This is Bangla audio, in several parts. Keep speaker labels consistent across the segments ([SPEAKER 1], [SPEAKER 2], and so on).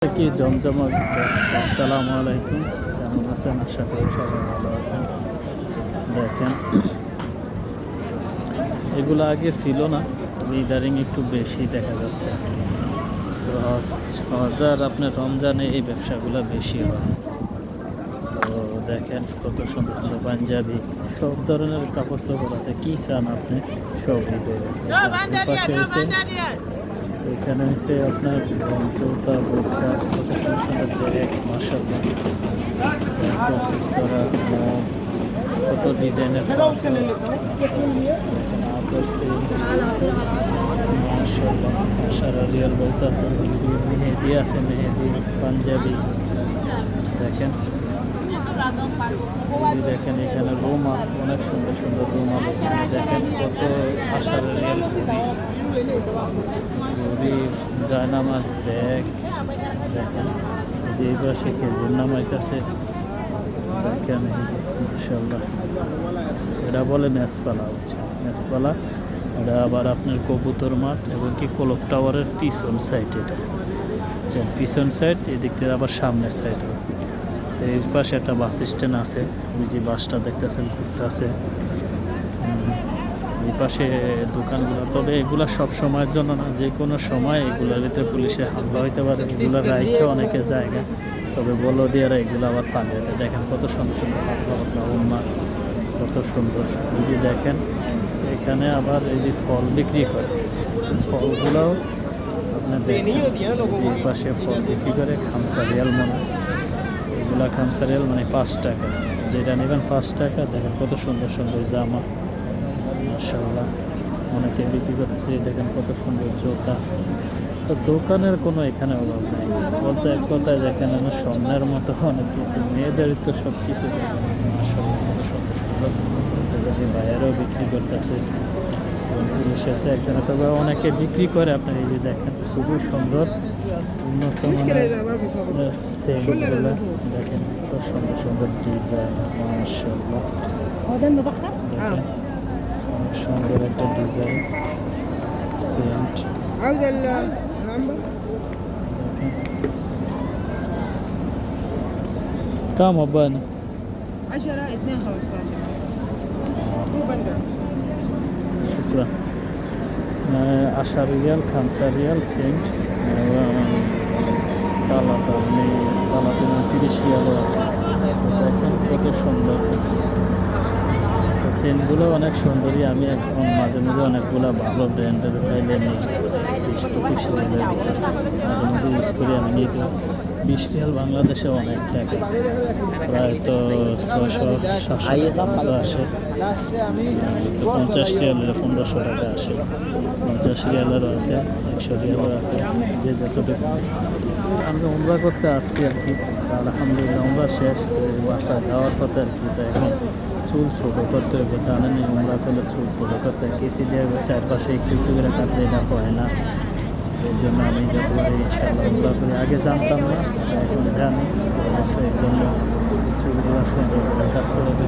[SPEAKER 1] কি জমজমক আসসালামু আলাইকুম। কেমন আছেন? আশা করি সবাই ভালো আছেন। দেখেন, এগুলো আগে ছিল না। ইদারিং একটু বেশি দেখা যাচ্ছে। তো হজ- হজ আপনার রমজানে এই ব্যবসাগুলো বেশি হয়। তো দেখেন কত সুন্দর সুন্দর পাঞ্জাবি। সব ধরনের কাপড় চোপড় আছে। কী চান আপনি? পেয়ে পাশে এখানে হচ্ছে আপনার বোরখা কত সুন্দর সুন্দর ব্যাগ মাসাল্লাহ সরা কত ডিজাইনের রিয়াল বলতে আছে মেহেদি আছে মেহেদি পাঞ্জাবি দেখেন দেখেন এখানে রুমাল অনেক সুন্দর সুন্দর আছে দেখেন কত আশার রিয়াল জায়নামাজ ব্যাগ দেখেন যে পাশে খেজুর নামাইতেছে দেখেন মাসাল্লাহ এটা বলে মেসপালা হচ্ছে মেসপালা এটা আবার আপনার কবুতর মাঠ এবং কি কোলক টাওয়ারের পিছন সাইড এটা। আচ্ছা পিছন সাইড এদিক থেকে আবার সামনের সাইড এই পাশে একটা বাস স্ট্যান্ড আছে। ওই যে বাসটা দেখতেছেন, ঘুরতে আছে। এই পাশে দোকানগুলো, তবে এগুলো সব সময়ের জন্য না যে কোনো সময় এগুলোর ভিতরে পুলিশে হামলা হইতে পারে, এগুলো রাইখে অনেকে জায়গা। তবে বলো দিয়ে এগুলো আবার দেয়। দেখেন কত সুন্দর সুন্দর পাতলা উন্মা কত সুন্দর। এই যে দেখেন, এখানে আবার এই যে ফল বিক্রি করে। ফলগুলোও আপনার পাশে ফল বিক্রি করে খামসারিয়াল মনে হয়। এগুলা খামসারিয়াল মানে পাঁচ টাকা। যেটা নেবেন পাঁচ টাকা, দেখেন কত সুন্দর সুন্দর জামা। মাসাল্লাহ অনেকে বিক্রি করতেছে, দেখেন কত সুন্দর জুতা। দোকানের কোনো এখানে অভাব নেই। বলতে এক কথায় দেখেন আমার সন্ধ্যার মতো অনেক কিছু মেয়েদের তো সব কিছু বাইরেও বিক্রি করতেছে এসেছে আছে এখানে তবে অনেকে বিক্রি করে আপনার এই যে দেখেন খুবই সুন্দর উন্নত দেখেন এত সুন্দর সুন্দর ডিজাইন মাসাল্লাহ সুন্দর একটা ডিজাইন সেন্ট
[SPEAKER 2] عاوز ال- العنبر؟
[SPEAKER 1] كم أبانا
[SPEAKER 2] 10 2 15 دو بندر
[SPEAKER 1] شكرا عشر ريال خمسة ريال সেন্ট তালাটা মানে তালাতে না তিরিশ রিয়ালও আছে দেখেন কত সুন্দর সেন্টগুলো অনেক সুন্দরই আমি এখন মাঝে মাঝে অনেকগুলো ভালো ব্র্যান্ডের পাইলে নিই বিশ পঁচিশ রিয়ালের ভিতরে মাঝে মাঝে ইউজ করি আমি নিজেও বিশ রিয়াল বাংলাদেশে অনেক টাকা। প্রায় তো ছয়শো, সাতশো আসে। পঞ্চাশ রিয়ালের পনেরোশো টাকা আসে। পঞ্চাশ রিয়ালেরও আছে, একশো রিয়ালেরও আছে, যে যতটুকু। আমি উমরা করতে আসছি আর কি। আলহামদুলিল্লাহ উমরা শেষ, তো বাসা যাওয়ার পথে আর কি। তো এখন চুল ছোটো করতে হবে জানেন উমরা করলে চুল ছোটো করতে কেসি দিয়ে চারপাশে একটু একটু করে কাটলে এটা হয় না। এর জন্য আমি যতবার ইনশাআল্লাহ উমরা করি আগে জানতাম না, এখন জানি। তো অবশ্যই এর জন্য চুলগুলো সুন্দর করে কাটতে হবে।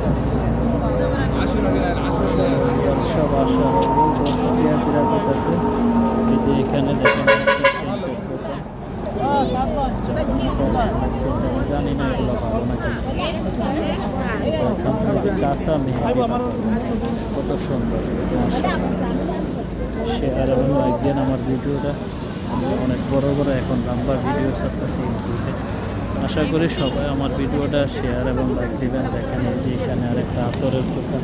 [SPEAKER 1] সব আশা এবং দশ টিয়া বিরা এই যে এখানে দেখেন জানি না এগুলো ভালো নাকি। যে কাঁচা মেহেদি কত সুন্দর। শেয়ার এবং লাইক দেন আমার ভিডিওটা অনেক বড় বড় এখন লম্বা ভিডিও ছাড়তেছি ইউটিউবে আশা করি সবাই আমার ভিডিওটা শেয়ার এবং লাইক দেবেন। দেখেন যে এখানে আরেকটা আতরের দোকান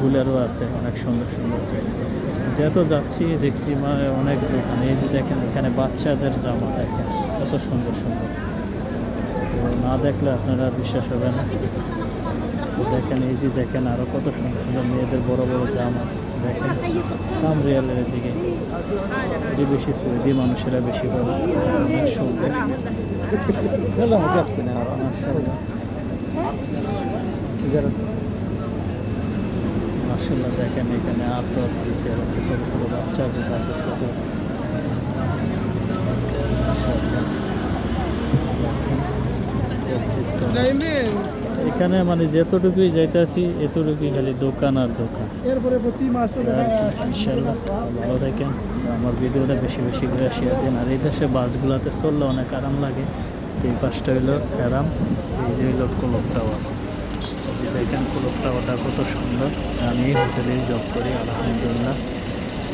[SPEAKER 1] ফুলেরও আছে, অনেক সুন্দর সুন্দর। যেহেতু যাচ্ছি, দেখছি অনেক দোকান। এই যে দেখেন এখানে বাচ্চাদের জামা, দেখেন কত সুন্দর সুন্দর। তো না দেখলে আপনারা বিশ্বাস হবে না। দেখেন এই যে দেখেন আরও কত সুন্দর সুন্দর মেয়েদের বড় বড় জামা। দেখেন কাম রিয়ালের দিকে এটি বেশি সৌদি মানুষেরা বেশি করে অনেক সুন্দর মাশাআল্লাহ। মাশাআল্লাহ দেখেন এখানে আতর পিসের আছে ছোটো ছোটো বাচ্চা তারপর ছোটো মাশাআল্লাহ। এখানে মানে যেতটুকুই যাইতেছি এতটুকুই খালি দোকান আর দোকান। ইনশাআল্লাহ ভালো থাকেন। আমার ভিডিওটা বেশি বেশি করে শেয়ার দিন। আর এই দেশে বাসগুলোতে চললে অনেক আরাম লাগে। তো এই পাশটা হইল আরাম এই যে হইল কলক টাওয়ার। যে দেখেন কলক টাওয়ারটা কত সুন্দর। আমি হোটেলে জব করি আলহামদুলিল্লাহ।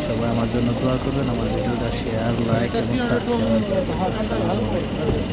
[SPEAKER 1] সবাই আমার জন্য দোয়া করবেন আমার ভিডিওটা শেয়ার লাইক এবং সাবস্ক্রাইব করবেন